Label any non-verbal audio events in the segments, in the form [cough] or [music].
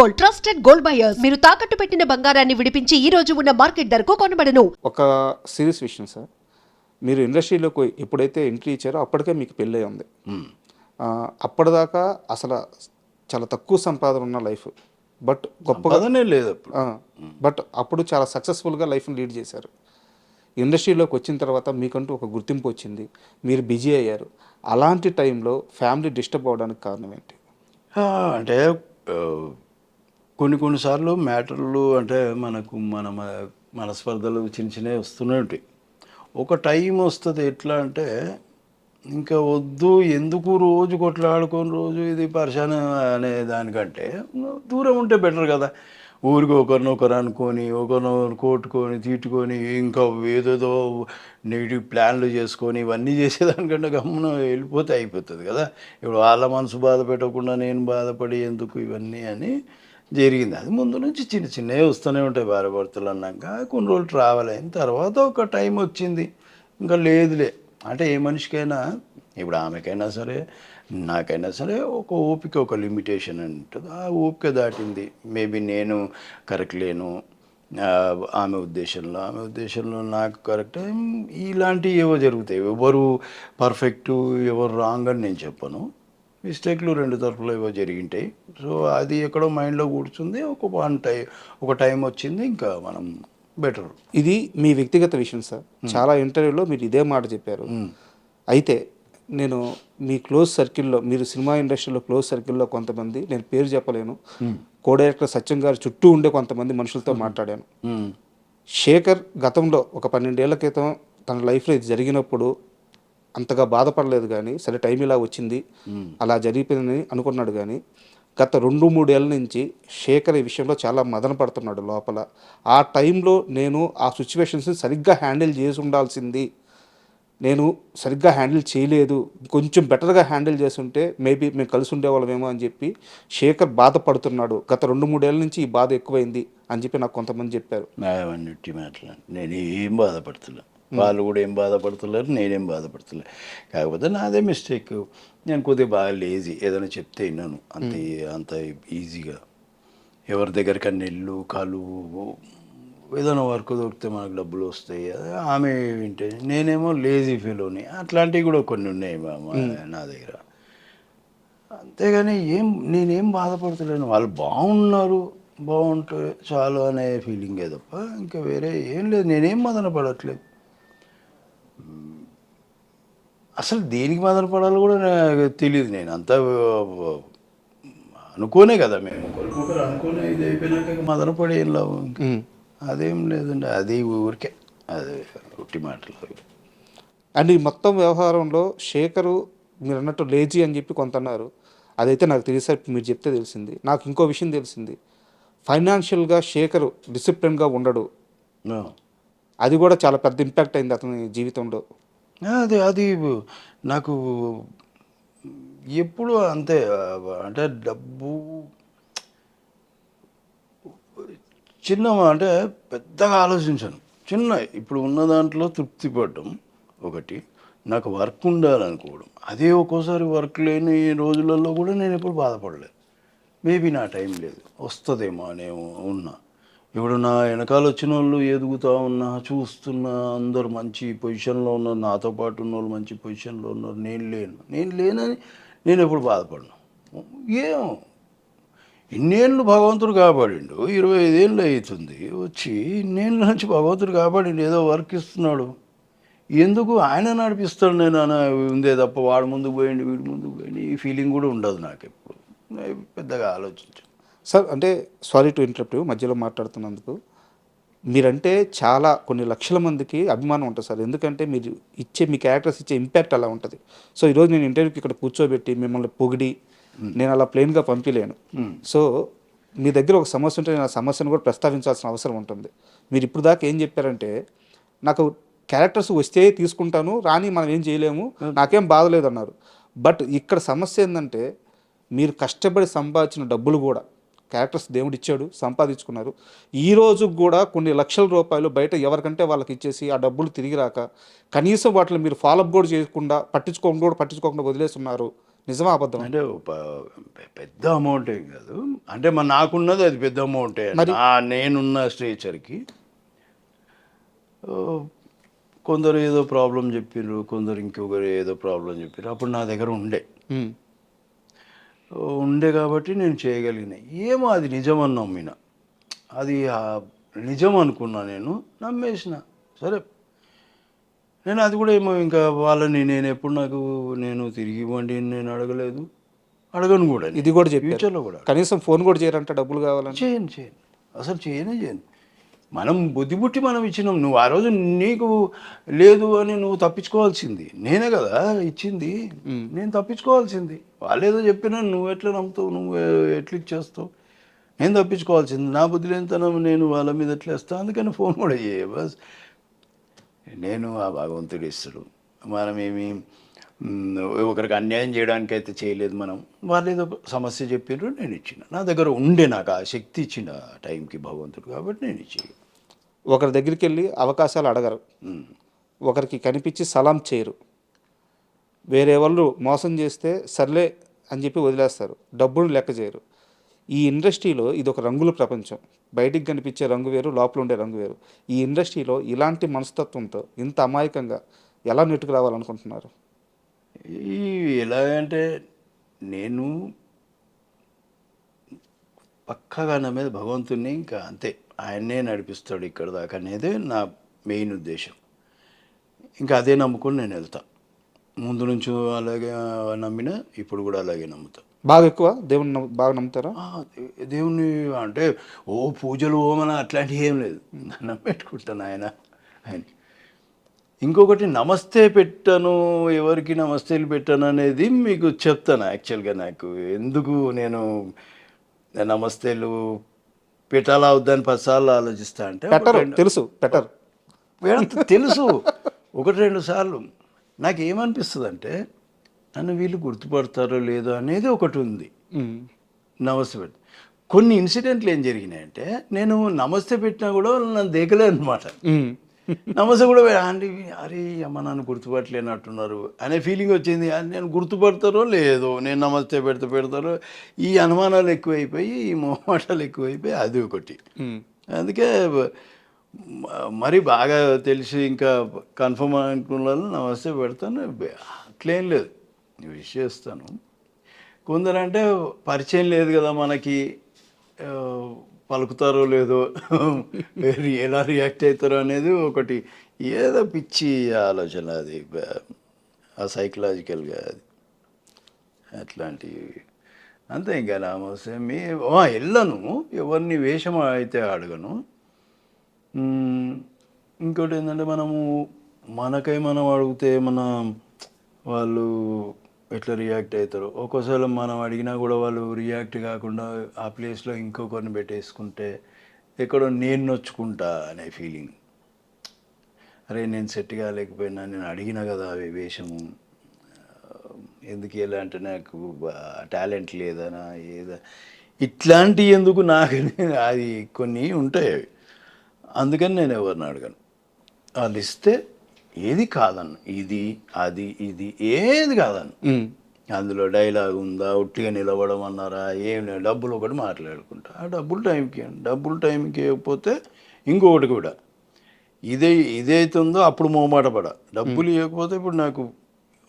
Gold trusted gold buyers. మీరు తాకట్టు పెట్టిన బంగారాన్ని విడిపించి ఈ రోజు ఉన్న మార్కెట్ ధరకు కొనబడను. ఒక సీరియస్ విషయం సార్. మీరు ఇండస్ట్రీలోకి ఎప్పుడైతే ఎంట్రీ ఇచ్చారో అప్పటికే మీకు పెళ్ళి ఉంది. అప్పటిదాకా అసలు చాలా తక్కువ సంపాదన ఉన్న లైఫ్. బట్ గొప్పగా పదనే లేదు బట్ అప్పుడు చాలా సక్సెస్ఫుల్గా లైఫ్ని లీడ్ చేశారు. ఇండస్ట్రీలోకి వచ్చిన తర్వాత మీకంటూ ఒక గుర్తింపు వచ్చింది. మీరు బిజీ అయ్యారు. అలాంటి టైంలో ఫ్యామిలీ డిస్టర్బ్ అవ్వడానికి కారణం ఏంటి? ఆ, అంటే కొన్ని కొన్నిసార్లు మ్యాటర్లు అంటే మనకు మన మనస్పర్ధలు చిన్న చిన్నవి వస్తూనే ఉంటాయి. ఒక టైం వస్తుంది ఎట్లా అంటే ఇంకా వద్దు ఎందుకు రోజు కొట్లాడుకొని రోజు ఇది పరిశాన అనే దానికంటే దూరం ఉంటే బెటర్ కదా. ఊరికి ఒకరినొకరు అనుకొని ఒకరినొకరు కొట్టుకొని తీట్టుకొని ఇంకా ఏదేదో నెగిటివ్ ప్లాన్లు చేసుకొని ఇవన్నీ చేసేదానికంటే గమ్మున వెళ్ళిపోతే అయిపోతుంది కదా. ఇప్పుడు వాళ్ళ మనసు బాధ పెట్టకుండా నేను బాధపడి ఎందుకు ఇవన్నీ అని జరిగింది. అది ముందు నుంచి చిన్న చిన్నవి వస్తూనే ఉంటాయి భార్య భర్తలు అన్నాక కొన్ని రోజులు ట్రావెల్ అయిన తర్వాత ఒక టైం వచ్చింది. ఇంకా లేదులే. అంటే ఏ మనిషికైనా ఇప్పుడు ఆమెకైనా సరే నాకైనా సరే ఒక ఓపిక ఒక లిమిటేషన్ ఉంటుంది. ఆ ఓపిక దాటింది. మేబీ నేను కరెక్ట్ లేను. ఆమె ఉద్దేశంలో ఆమె ఉద్దేశంలో నాకు కరెక్ట్ ఇలాంటివి ఏవో జరుగుతాయి. ఎవరు పర్ఫెక్ట్ ఎవరు రాంగ్ అని నేను చెప్పను. మిస్టేక్లు రెండు తరపులో ఏవో జరిగింటాయి. సో అది ఎక్కడో మైండ్లో కూర్చుంది. ఒక వన్ టైం ఒక టైం వచ్చింది. ఇంకా మనం బెటర్. ఇది మీ వ్యక్తిగత విషయం సార్. చాలా ఇంటర్వ్యూలో మీరు ఇదే మాట చెప్పారు. అయితే నేను మీ క్లోజ్ సర్కిల్లో మీరు సినిమా ఇండస్ట్రీలో క్లోజ్ సర్కిల్లో కొంతమంది నేను పేరు చెప్పలేను. కో డైరెక్టర్ సత్యం గారి చుట్టూ ఉండే కొంతమంది మనుషులతో మాట్లాడాను. శేఖర్ గతంలో ఒక పన్నెండేళ్ళ క్రితం తన లైఫ్లో ఇది జరిగినప్పుడు అంతగా బాధపడలేదు కానీ సరే టైం ఇలా వచ్చింది అలా జరిగిపోయిందని అనుకున్నాడు కానీ గత రెండు మూడేళ్ళ నుంచి శేఖర్ ఈ విషయంలో చాలా మదన పడుతున్నాడు లోపల. ఆ టైంలో నేను ఆ సిచ్యువేషన్స్ని సరిగ్గా హ్యాండిల్ చేసి ఉండాల్సింది. నేను సరిగ్గా హ్యాండిల్ చేయలేదు. కొంచెం బెటర్గా హ్యాండిల్ చేస్తుంటే మేబీ మేము కలిసి ఉండేవాళ్ళమేమో అని చెప్పి శేఖర్ బాధపడుతున్నాడు. గత రెండు మూడేళ్ళ నుంచి ఈ బాధ ఎక్కువైంది అని చెప్పి నాకు కొంతమంది చెప్పారు. నేను ఏం బాధపడుతున్నా? వాళ్ళు కూడా ఏం బాధపడుతున్నారు నేనేం బాధపడుతులే. కాకపోతే నాదే మిస్టేక్. నేను కొద్దిగా బాగా లేజీ. ఏదైనా చెప్తే విన్నాను. అంత అంత ఈజీగా. ఎవరి దగ్గరికి వెళ్ళు కాలు ఏదైనా వర్క్ దొరికితే మనకు డబ్బులు వస్తాయి. అదే ఆమె వింటే నేనేమో లేజీ ఫీలోని. అట్లాంటివి కూడా కొన్ని ఉన్నాయి నా దగ్గర. అంతేగాని ఏం నేనేం బాధపడతలేను. వాళ్ళు బాగున్నారు. బాగుంటే చాలు అనే ఫీలింగే తప్ప ఇంకా వేరే ఏం లేదు. నేనేం మదన పడట్లేదు. అసలు దేనికి మదన పడాలో కూడా నాకు తెలియదు నేను. అంతా అనుకోనే కదా మేము. ఒకరికొకరు అనుకునే ఇది అయిపోయినాక ఏం లాభం. అదేం లేదండి అది ఊరికే. అది ఉట్టి మాటలు. అండ్ ఈ మొత్తం వ్యవహారంలో శేఖరు మీరు అన్నట్టు లేజీ అని చెప్పి కొంత అన్నారు. అదైతే నాకు తెలిసే మీరు చెప్తే తెలిసింది. నాకు ఇంకో విషయం తెలిసింది. ఫైనాన్షియల్గా శేఖరు డిసిప్లిన్గా ఉండడు. అది కూడా చాలా పెద్ద ఇంపాక్ట్ అయింది అతని జీవితంలో. అది అది నాకు ఎప్పుడు అంతే అంటే డబ్బు చిన్న అంటే పెద్దగా ఆలోచించాను. చిన్న ఇప్పుడు ఉన్న దాంట్లో తృప్తి పడడం ఒకటి నాకు వర్క్ ఉండాలనుకోవడం. అదే ఒక్కోసారి వర్క్ లేని రోజులలో కూడా నేను ఎప్పుడు బాధపడలేదు. మేబీ నా టైం లేదు వస్తుందేమో అనే ఉన్నా. ఇప్పుడు నా వెనకాల వచ్చిన వాళ్ళు ఎదుగుతూ ఉన్నా చూస్తున్నా అందరు మంచి పొజిషన్లో ఉన్నారు నాతో పాటు ఉన్న వాళ్ళు మంచి పొజిషన్లో ఉన్నారు నేను లేను. నేను లేనని నేను ఎప్పుడు బాధపడను. ఏం? ఇన్నేళ్ళు భగవంతుడు కాపాడిండు ఇరవై ఐదేళ్ళు అవుతుంది వచ్చి ఇన్నేళ్ళ నుంచి భగవంతుడు కాపాడిండు ఏదో వర్క్ ఇస్తున్నాడు. ఎందుకు? ఆయన నడిపిస్తాడు నేను అని ఉందే తప్ప వాడు ముందుకు పోయిండు వీడి ముందుకు పోయిండు ఈ ఫీలింగ్ కూడా ఉండదు నాకు ఎప్పుడు పెద్దగా ఆలోచించు సార్ అంటే సారీ టు ఇంటరప్ట్ మధ్యలో మాట్లాడుతున్నందుకు. మీరంటే చాలా కొన్ని లక్షల మందికి అభిమానం ఉంటుంది సార్. ఎందుకంటే మీరు ఇచ్చే మీ క్యారెక్టర్స్ ఇచ్చే ఇంపాక్ట్ అలా ఉంటుంది. సో ఈరోజు నేను ఇంటర్వ్యూకి ఇక్కడ కూర్చోబెట్టి మిమ్మల్ని పొగిడి నేను అలా ప్లెయిన్గా పంపించలేను సో మీ దగ్గర ఒక సమస్య ఉంటే నేను ఆ సమస్యను కూడా ప్రస్తావించాల్సిన అవసరం ఉంటుంది. మీరు ఇప్పుడు దాకా ఏం చెప్పారంటే నాకు క్యారెక్టర్స్ వస్తే తీసుకుంటాను రాని మనం ఏం చేయలేము నాకేం బాధలేదు అన్నారు బట్ ఇక్కడ సమస్య ఏంటంటే మీరు కష్టపడి సంపాదించిన డబ్బులు కూడా క్యారెక్టర్స్ దేవుడు ఇచ్చాడు సంపాదించుకున్నారు. ఈ రోజు కూడా కొన్ని లక్షల రూపాయలు బయట ఎవరికంటే వాళ్ళకి ఇచ్చేసి ఆ డబ్బులు తిరిగి రాక కనీసం వాటిని మీరు ఫాలోఅప్ కూడా చేయకుండా పట్టించుకోకుండా కూడా పట్టించుకోకుండా వదిలేస్తున్నారు. నిజమా అబద్ధం అంటే పెద్ద అమౌంట్ ఏం కాదు. అంటే మన నాకున్నది అది పెద్ద అమౌంటే నేనున్న స్ట్రేచర్కి కొందరు ఏదో ప్రాబ్లం చెప్పారు కొందరు ఇంకొకరు ఏదో ప్రాబ్లం చెప్పారు అప్పుడు నా దగ్గర ఉండే. ఉండే కాబట్టి నేను చేయగలిగిన. ఏమో అది నిజమని నమ్మిన. అది నిజం అనుకున్నా నేను నమ్మేసిన. సరే. నేను అది కూడా ఏమో ఇంకా వాళ్ళని నేను ఎప్పుడు నాకు నేను తిరిగి ఇవ్వండి నేను అడగలేదు. అడగను కూడా. ఇది కూడా చెప్పారు. ఫ్యూచర్లో కూడా కనీసం ఫోన్ కూడా చేయరంట డబ్బులు కావాలని. చేయను చేయను. అసలు చేయనే చేయను. మనం బుద్ధి పుట్టి మనం ఇచ్చినాం. నువ్వు ఆ రోజు నీకు లేదు అని నువ్వు తప్పించుకోవాల్సింది. నేనే కదా ఇచ్చింది. నేను తప్పించుకోవాల్సింది. వాళ్ళు ఏదో చెప్పినా నువ్వు ఎట్లా నమ్ముతావు? నువ్వు ఎట్లా ఇచ్చేస్తావు? నేను తప్పించుకోవాల్సింది. నా బుద్ధి లేనితనం నేను వాళ్ళ మీద ఎట్లా వేస్తాను అందుకని ఫోన్ కూడా చేయ బస్. నేను ఆ భగవంతుడు ఇస్తాడు మనమేమి ఒకరికి అన్యాయం చేయడానికి అయితే చేయలేదు మనం. వాళ్ళు ఏదో సమస్య చెప్పారు నేను ఇచ్చిన. నా దగ్గర ఉండే నాకు ఆ శక్తి ఇచ్చిన టైంకి భగవంతుడు కాబట్టి నేను ఇచ్చి ఒకరి దగ్గరికి వెళ్ళి అవకాశాలు అడగరు. ఒకరికి కనిపించి సలాం చేయరు. వేరే వాళ్ళు మోసం చేస్తే సర్లే అని చెప్పి వదిలేస్తారు. డబ్బును లెక్క చేయరు. ఈ ఇండస్ట్రీలో ఇది ఒక రంగుల ప్రపంచం. బయటికి కనిపించే రంగు వేరు లోపల ఉండే రంగు వేరు. ఈ ఇండస్ట్రీలో ఇలాంటి మనస్తత్వంతో ఇంత అమాయకంగా ఎలా నెట్టుకు రావాలనుకుంటున్నారు ఈ ఎలాగంటే నేను పక్కగా నా మీద భగవంతుని ఇంకా అంతే. ఆయన్నే నడిపిస్తాడు ఇక్కడ దాకా. అనేది నా మెయిన్ ఉద్దేశం. ఇంకా అదే నమ్ముకొని నేను వెళ్తా. ముందు నుంచి అలాగే నమ్మిన ఇప్పుడు కూడా అలాగే నమ్ముతా. బాగా ఎక్కువ? దేవుని బాగా నమ్ముతారా? దేవుని అంటే ఓ పూజలు ఓమన అట్లాంటివి ఏం లేదు. దండం పెట్టుకుంటాను ఆయన ఆయన. ఇంకొకటి నమస్తే పెట్టాను ఎవరికి నమస్తేలు పెట్టాను అనేది మీకు చెప్తాను యాక్చువల్గా నాకు. ఎందుకు నేను నమస్తేలు పెట్టాలా వద్దని పదిసార్లు ఆలోచిస్తా అంటే తెలుసు పెట్టరు. తెలుసు. ఒకటి రెండు సార్లు. నాకు ఏమనిపిస్తుంది అంటే నన్ను వీళ్ళు గుర్తుపడతారో లేదో అనేది ఒకటి ఉంది. నమస్తే పెట్టి కొన్ని ఇన్సిడెంట్లు ఏం జరిగినాయంటే నేను నమస్తే పెట్టినా కూడా వాళ్ళు నన్ను దేకలే అనమాట. నమస్తే కూడా అండి అరే అమ్మ నన్ను గుర్తుపట్టలేనట్టున్నారు అనే ఫీలింగ్ వచ్చింది నేను గుర్తుపడతారో లేదో నేను నమస్తే పెడితే పెడతారో ఈ అనుమానాలు ఎక్కువైపోయి ఈ మొహమాటాలు ఎక్కువైపోయి అది ఒకటి. అందుకే మరి బాగా తెలిసి ఇంకా కన్ఫర్మ్ అనుకున్న నమస్తే పెడతాను. అట్లేం లేదు. విష్ చేస్తాను. కొందరంటే పరిచయం లేదు కదా మనకి. పలుకుతారో లేదో ఎలా రియాక్ట్ అవుతారో అనేది ఒకటి. ఏదో పిచ్చి ఆలోచన అది ఆ సైకలాజికల్గా అది. అట్లాంటివి. అంతే ఇంకా నమస్తే. మీ వెళ్ళను. ఎవరిని వేషం అయితే అడగను. ఇంకోటి ఏంటంటే మనము మనకై మనం అడిగితే మన వాళ్ళు ఎట్లా రియాక్ట్ అవుతారు. ఒక్కోసారి మనం అడిగినా కూడా వాళ్ళు రియాక్ట్ కాకుండా ఆ ప్లేస్లో ఇంకొకరిని పెట్టేసుకుంటే ఎక్కడో నేను నొచ్చుకుంటా అనే ఫీలింగ్ అరే నేను సెట్ కాలేకపోయినా నేను అడిగినా కదా అవి వేషము. ఎందుకు ఎలా అంటే నాకు టాలెంట్ లేదనా ఏదా? ఇట్లాంటి ఎందుకు నాకు? అది కొన్ని ఉంటాయి అవి. అందుకని నేను ఎవరిని అడగను. వాళ్ళు ఇస్తే ఏది కాదన్ను. ఇది అది ఇది ఏది కాదన్ను. అందులో డైలాగ్ ఉందా ఉట్టిగా నిలబడం అన్నారా ఏం లేదు. డబ్బులు ఒకటి మాట్లాడుకుంటా. ఆ డబ్బులు టైంకి. డబ్బులు టైంకి ఇవ్వకపోతే ఇంకొకటి కూడా. ఇదే ఇదైతుందో అప్పుడు మొహమాట పడ. డబ్బులు ఇవ్వకపోతే ఇప్పుడు నాకు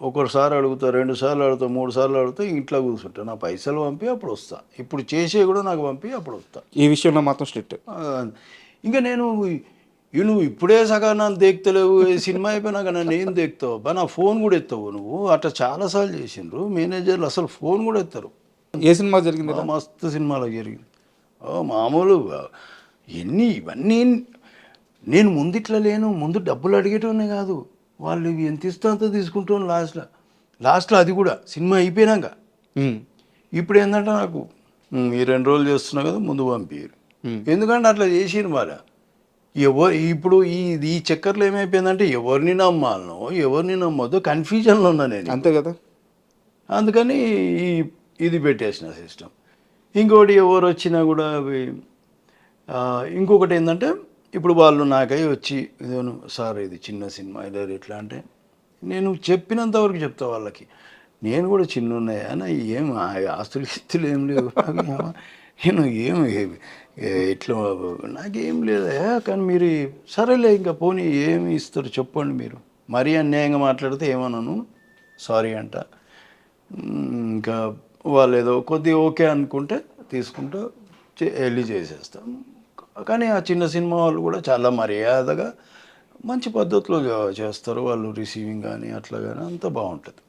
ఒకసారి అడుగుతా రెండు సార్లు అడుగుతా మూడు సార్లు అడుగుతా ఇంట్లో కూర్చుంటా. నా పైసలు పంపి అప్పుడు వస్తా. ఇప్పుడు చేసే కూడా నాకు పంపి అప్పుడు వస్తా. ఈ విషయంలో మాత్రం స్ట్రిక్ట్. ఇంకా నేను నువ్వు ఇప్పుడే సగం నన్ను దేక్తలేవు సినిమా అయిపోయినాక నన్ను ఏం దేక్తావు? అబ్బా నా ఫోన్ కూడా ఎత్తావు నువ్వు. అట్లా చాలాసార్లు చేసిండ్రు. మేనేజర్లు అసలు ఫోన్ కూడా ఎత్తారు. ఏ సినిమా జరిగింది మస్తు సినిమాలో జరిగింది. ఓ మామూలు ఎన్ని ఇవన్నీ నేను ముందు ఇట్లా లేను. ముందు డబ్బులు అడిగేటోనే కాదు. వాళ్ళు ఎంత ఇస్తే అంత తీసుకుంటాను లాస్ట్లో. లాస్ట్లో అది కూడా సినిమా అయిపోయినాక. ఇప్పుడు ఏంటంటే నాకు "ఉమ్, ఈ రెండు రోజులు చేస్తున్నా కదా ముందు పంపించారు ఎందుకంటే అట్లా చేసిరు మరి. ఎవరు ఇప్పుడు ఈ ఈ చక్కర్లు ఏమైపోయిందంటే ఎవరిని నమ్మాలనో ఎవరిని నమ్మొద్దో కన్ఫ్యూజన్లో ఉన్నా నేను అంతే కదా. అందుకని ఈ ఇది పెట్టేసిన సిస్టమ్ ఇంకోటి ఎవరు వచ్చినా కూడా ఇంకొకటి ఏంటంటే ఇప్పుడు వాళ్ళు నాకై వచ్చి ఇదేను సార్ ఇది చిన్న సినిమా ఇలా ఇట్లా అంటే నేను చెప్పినంత వరకు చెప్తా వాళ్ళకి. నేను కూడా చిన్న ఉన్నాయా ఏం ఆస్తులు గిస్తులు ఏం లేవు. ఏమ- [laughs] నేను ఏం ఏ- ఏ- ఇట్లా నాకేం లేదా కానీ మీరు సరేలే ఇంకా పోనీ ఏమి ఇస్తారు చెప్పండి మీరు. మరీ అన్యాయంగా మాట్లాడితే ఏమన్నాను సారీ అంట. ఇంకా వాళ్ళు ఏదో కొద్దిగా ఓకే అనుకుంటే తీసుకుంటూ వెళ్ళి చేసేస్తాం. కానీ ఆ చిన్న సినిమా వాళ్ళు కూడా చాలా మర్యాదగా మంచి పద్ధతిలో చేస్తారు. వాళ్ళు రిసీవింగ్ కానీ అట్లా కానీ అంత బాగుంటుంది.